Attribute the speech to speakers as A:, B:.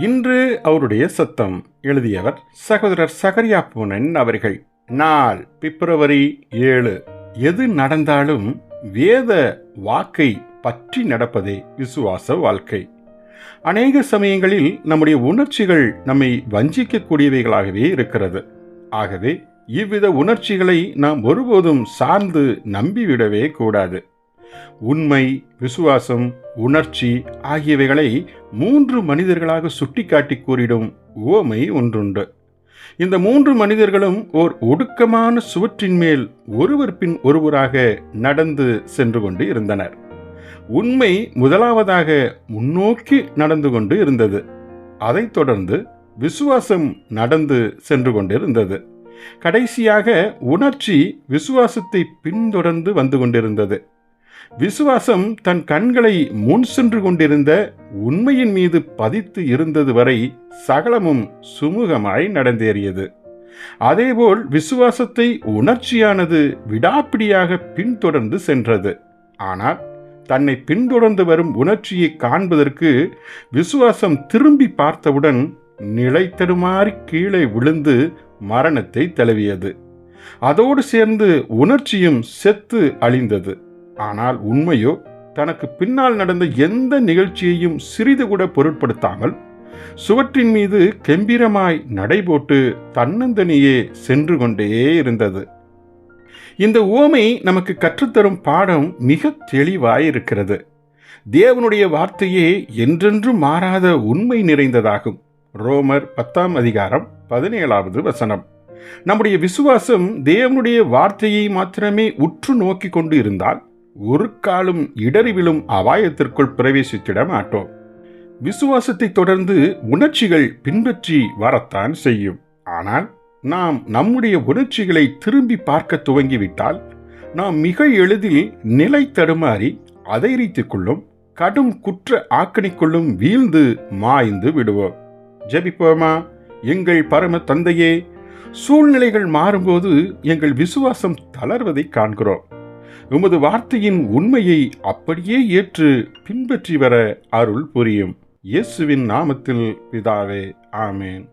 A: இன்று அவருடைய சத்தம் எழுதியவர் சகோதரர் சகரியா பூனன் அவர்கள். நாள் பிப்ரவரி ஏழு. எது நடந்தாலும் வேத வாக்கை பற்றி நடப்பதே விசுவாச வாழ்க்கை. அநேக சமயங்களில் நம்முடைய உணர்ச்சிகள் நம்மை வஞ்சிக்கக்கூடியவைகளாகவே இருக்கிறது. ஆகவே இவ்வித உணர்ச்சிகளை நாம் ஒருபோதும் சார்ந்து நம்பிவிடவே கூடாது. உண்மை விசுவாசம் உணர்ச்சி ஆகியவைகளை மூன்று மனிதர்களாக சுட்டிக்காட்டி கூறிடும் உவமை ஒன்றுண்டு. இந்த மூன்று மனிதர்களும் ஓர் ஒடுக்கமான சுவற்றின் மேல் ஒருவர் பின் ஒருவராக நடந்து சென்று கொண்டு இருந்தனர். உண்மை முதலாவதாக முன்னோக்கி நடந்து கொண்டு இருந்தது. அதைத் தொடர்ந்து விசுவாசம் நடந்து சென்று கொண்டிருந்தது. கடைசியாக உணர்ச்சி விசுவாசத்தை பின்தொடர்ந்து வந்து கொண்டிருந்தது. விசுவாசம் தன் கண்களை முன் சென்று கொண்டிருந்த உண்மையின் மீது பதித்து இருந்தது வரை சகலமும் சுமூகமாய் நடந்தேறியது. அதேபோல் விசுவாசத்தை உணர்ச்சியானது விடாப்பிடியாக பின்தொடர்ந்து சென்றது. ஆனால் தன்னை பின்தொடர்ந்து வரும் உணர்ச்சியை காண்பதற்கு விசுவாசம் திரும்பி பார்த்தவுடன் நிலை தடுமாறி கீழே விழுந்து மரணத்தை தழுவியது. அதோடு சேர்ந்து உணர்ச்சியும் செத்து அழிந்தது. ஆனால் உண்மையோ தனக்கு பின்னால் நடந்த எந்த நிகழ்ச்சியையும் சிறிது கூட பொருட்படுத்தாமல் சுவற்றின் மீது கெம்பீரமாய் நடைபோட்டு தன்னந்தனியே சென்று கொண்டே இருந்தது. இந்த ஓமை நமக்கு கற்றுத்தரும் பாடம் மிக தெளிவாயிருக்கிறது. தேவனுடைய வார்த்தையே என்றென்றும் மாறாத உண்மை நிறைந்ததாகும். ரோமர் பத்தாம் அதிகாரம் பதினேழாவது வசனம். நம்முடைய விசுவாசம் தேவனுடைய வார்த்தையை மாத்திரமே உற்று நோக்கி கொண்டு இருந்தால் ஒரு காலும் இடறிவிழும் அபாயத்திற்குள் பிரவேசித்திட மாட்டோம். விசுவாசத்தை தொடர்ந்து உணர்ச்சிகள் பின்பற்றி வரத்தான் செய்யும். ஆனால் நாம் நம்முடைய உணர்ச்சிகளை திரும்பி பார்க்க துவங்கிவிட்டால் நாம் மிக எளிதில் நிலை தடுமாறி அதிகரித்துக் கொள்ளும் கடும் குற்ற ஆக்கணிக்குள்ளும் வீழ்ந்து மாய்ந்து விடுவோம். ஜெபிப்போமா? எங்கள் பரம தந்தையே சூழ்நிலைகள் மாறும்போது எங்கள் விசுவாசம் தளர்வதை காண்கிறோம். உமது வார்த்தையின் உண்மையை அப்படியே ஏற்று பின்பற்றி வர அருள் புரியும். இயேசுவின் நாமத்தில் பிதாவே ஆமேன்.